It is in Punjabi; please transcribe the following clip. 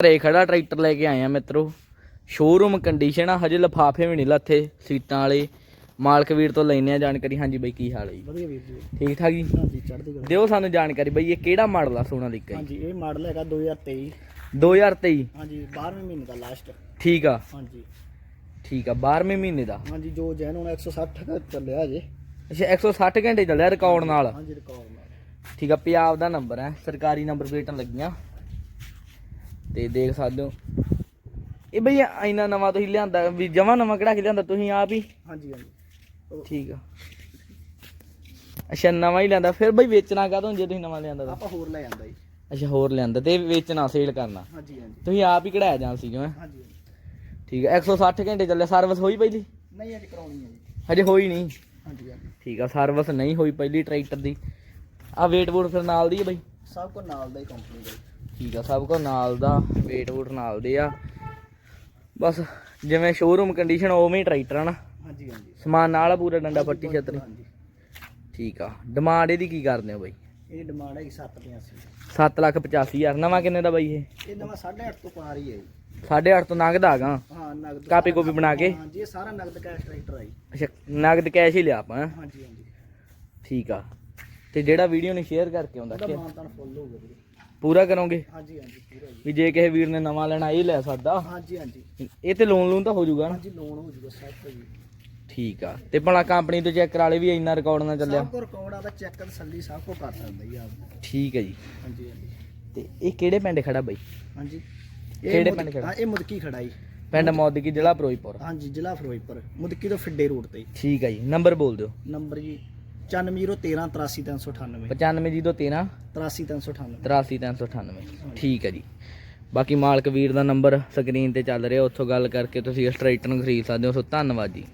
ਘਰੇ ਖੜਾ ਟਰੈਕਟਰ ਲੈ ਕੇ ਆਏ ਆ ਮਿੱਤਰੋ। ਸ਼ੋਰੂਮ ਕੰਡੀਸ਼ਨ ਆ ਹਜੇ ਲਫਾਫੇ ਵੀ ਨਹੀਂ ਲੱਥੇ ਸੀਟਾਂ ਵਾਲੇ। ਮਾਲਕ ਵੀਰ ਤੋਂ ਲੈਨੇ ਆ ਜਾਣਕਾਰੀ। ਹਾਂਜੀ ਬਈ ਕੀ ਹਾਲ ਹੈ ਜੀ? ਵਧੀਆ ਵੀਰ ਜੀ। ਠੀਕ ਠਾਕ ਜੀ? ਹਾਂਜੀ ਚੜ੍ਹਦੀ ਕਲਾ। ਦਿਓ ਸਾਨੂੰ ਜਾਣਕਾਰੀ ਬਈ ਇਹ ਕਿਹੜਾ ਮਾਡਲ ਆ ਸੋਨਾ ਦੀ ਜੀ ਹਾਂਜੀ ਇਹ ਮਾਡਲ ਹੈਗਾ 2023 2023 ਹਾਂਜੀ 12ਵੇਂ ਮਹੀਨੇ ਦਾ ਲਾਸਟ ਠੀਕ ਆ। ਹਾਂਜੀ। ਠੀਕ ਆ 12ਵੇਂ ਮਹੀਨੇ ਦਾ? ਹਾਂਜੀ ਜੋ ਜੈਨ ਹੁਣ 160 ਕੁ ਚੱਲਿਆ ਜੇ ਅੱਛਾ 160 ਘੰਟੇ ਚੱਲਿਆ ਰਿਕਾਰਡ ਨਾਲ। ਹਾਂਜੀ ਰਿਕਾਰਡ ਨਾਲ। ਠੀਕ ਆ ਪੰਜਾਬ ਦਾ ਨੰਬਰ ਹੈ ਸਰਕਾਰੀ ਨੰਬਰ ਪਲੇਟਾਂ ਲੱਗੀਆਂ। ਤੇ ਦੇਖ ਸਕਦੇ ਹੋ। ਇਹ ਬਈ ਇੰਨਾ ਨਵਾਂ ਤੁਸੀਂ ਲਿਆਂਦਾ ਵੀ ਜਮਾ ਨਵਾਂ ਕਿਹੜਾ ਕਿ ਲਿਆਂਦਾ ਤੁਸੀਂ ਆਪ ਹੀ? ਹਾਂਜੀ ਹਾਂਜੀ। ਠੀਕ ਆ। ਅੱਛਾ ਨਵਾਂ ਹੀ ਲਿਆਂਦਾ। ਫਿਰ ਬਈ ਵੇਚਣਾ ਕਾਹਦੋਂ ਜੇ ਤੁਸੀਂ ਨਵਾਂ ਲਿਆਂਦਾ ਤਾਂ? ਆਪਾਂ ਹੋਰ ਲੈ ਜਾਂਦਾ ਜੀ। ਅੱਛਾ ਹੋਰ ਲਿਆਂਦਾ ਤੇ ਵੇਚਣਾ ਸੇਲ ਕਰਨਾ। ਹਾਂਜੀ ਹਾਂਜੀ। ਤੁਸੀਂ ਆਪ ਹੀ ਕਢਾਇਆ ਜਾਂ ਸੀ ਜਿਵੇਂ ਹਾਂਜੀ ਠੀਕ ਆ 160 ਘੰਟੇ ਚੱਲਿਆ। ਸਰਵਿਸ ਹੋਈ ਪਹਿਲੀ? ਨਹੀਂ ਅੱਜ ਕਰਾਉਣੀ ਹੈ ਜੀ। ਹਜੇ ਹੋਈ ਨਹੀਂ। ਹਾਂਜੀ ਹਾਂਜੀ। ਠੀਕ ਆ ਸਰਵਿਸ ਨਹੀਂ ਹੋਈ ਪਹਿਲੀ ਟਰੈਕਟਰ ਦੀ। ਆ ਵੇਟ ਵੂਟ ਫਿਰ ਨਾਲ ਦੀ ਆ ਬਈ? ਸਭ ਕੋ ਨਾਲ ਦਾ ਹੀ ਕੰਪਨੀ ਦਾ। ਠੀਕ ਆ ਸਭ ਕੋ ਨਾਲ ਦਾ ਵੇਟ ਵੂਟ ਨਾਲ ਦੇ ਆ। ਬਸ ਜਿਵੇਂ ਸ਼ੋਰੂਮ ਕੰਡੀਸ਼ਨ ਉਵੇਂ ਹੀ ਟਰੈਕਟਰ ਆ ਨਾ। ਹਾਂਜੀ ਹਾਂਜੀ। ਸਮਾਨ ਨਾਲ ਆ ਪੂਰਾ ਡੰਡਾ ਪੱਟੀ ਛਤਰੀ। ਹਾਂਜੀ। ਠੀਕ ਆ ਡਿਮਾਂਡ ਇਹਦੀ ਕੀ ਕਰਦੇ ਹੋ ਬਾਈ? ਇਹ ਡਿਮਾਂਡ ਹੈਗੀ 785 7 ਲੱਖ 85 ਹਜ਼ਾਰ ਨਵਾਂ ਕਿੰਨੇ ਦਾ ਬਾਈ ਇਹ? ਇਹ ਨਵਾਂ 8.5 ਤੋਂ ਪਾਰ ਹੀ ਹੈ 8.5 ਤੋਂ ਨਗਦ ਆਗਾ ਹਾਂ ਨਗਦ ਕਾਪੀ ਕੂਪੀ ਬਣਾ ਕੇ? ਹਾਂਜੀ ਇਹ ਸਾਰਾ ਨਗਦ ਕੈਸ਼ ਟਰੈਕਟਰ ਆ ਜੀ। ਅੱਛਾ ਨਗਦ ਕੈਸ਼ ਹੀ ਲਿਆ ਆਪਾਂ ਹੈਂ? ਹਾਂਜੀ ਹਾਂਜੀ। ਠੀਕ ਆ। ਤੇ ਜਿਹੜਾ ਵੀਡੀਓ ਨੂੰ ਸ਼ੇਅਰ ਕਰਕੇ ਆਉਂਦਾ ਕਿ ਮਾਨਤਾਨ ਫੁੱਲ ਹੋਊਗਾ ਵੀਰੇ। ਪੂਰਾ ਕਰੋਗੇ? ਹਾਂਜੀ ਹਾਂਜੀ ਪੂਰਾ ਜੀ। ਵੀ ਜੇ ਕਿਸੇ ਵੀਰ ਨੇ ਨਵਾਂ ਲੈਣਾ ਇਹ ਲੈ ਸਕਦਾ। ਹਾਂਜੀ ਹਾਂਜੀ। ਇਹ ਤੇ ਲੋਨ ਲੂਨ ਤਾਂ ਹੋ ਜਾਊਗਾ ਨਾ? ਹਾਂਜੀ ਲੋਨ ਹੋ ਜੂਗਾ ਸਭ ਤੋਂ ਜੀ ਠੀਕ ਆ। ਤੇ ਭਲਾ ਕੰਪਨੀ ਤੋਂ ਚੈੱਕ ਕਰਾ ਲਈ ਵੀ ਇੰਨਾ ਰਿਕਾਰਡ ਨਾ ਚੱਲਿਆ? ਸਭ ਕੋ ਰਿਕਾਰਡ ਆਦਾ ਚੈੱਕ ਤਸੱਲੀ ਸਭ ਕੋ ਕਰ ਸਕਦਾ ਜੀ ਆਪ। ਠੀਕ ਹੈ ਜੀ। ਹਾਂਜੀ ਹਾਂਜੀ। ਤੇ ਇਹ ਕਿਹੜੇ ਪਿੰਡ ਖੜਾ ਬਾਈ? ਹਾਂਜੀ। ਕਿਹੜੇ ਮੁਦ- ਪਿੰਡ ਖੜਾ? ਹਾਂ, ਇਹ ਮੁਦਕੀ ਖੜਾ ਜੀ। ਪਿੰਡ ਮੌਦਕੀ ਜ਼ਿਲ੍ਹਾ ਫਿਰੋਜ਼ਪੁਰ। ਹਾਂਜੀ ਜ਼ਿਲ੍ਹਾ ਫਿਰੋਜ਼ਪੁਰ। ਮੁਦਕੀ ਤੋਂ ਫਿੱਡੇ ਰੋਡ ਤੇ। ਠੀਕ ਹੈ ਜੀ। ਨੰਬਰ ਬੋਲ ਦਿਓ। ਨੰਬਰ ਜੀ 9413 83398 95013 83398 83398 ਠੀਕ ਹੈ ਜੀ। ਬਾਕੀ ਮਾਲਕ ਵੀਰ ਦਾ ਨੰਬਰ ਸਕਰੀਨ ਤੇ ਚੱਲ ਰਿਹਾ ਉੱਥੋਂ ਗੱਲ ਕਰਕੇ ਤੁਸੀਂ ਇਸ ਟਰੈਕਟਰ ਨੂੰ ਖਰੀਦ ਸਕਦੇ ਹੋ। ਸੋ ਧੰਨਵਾਦ ਜੀ।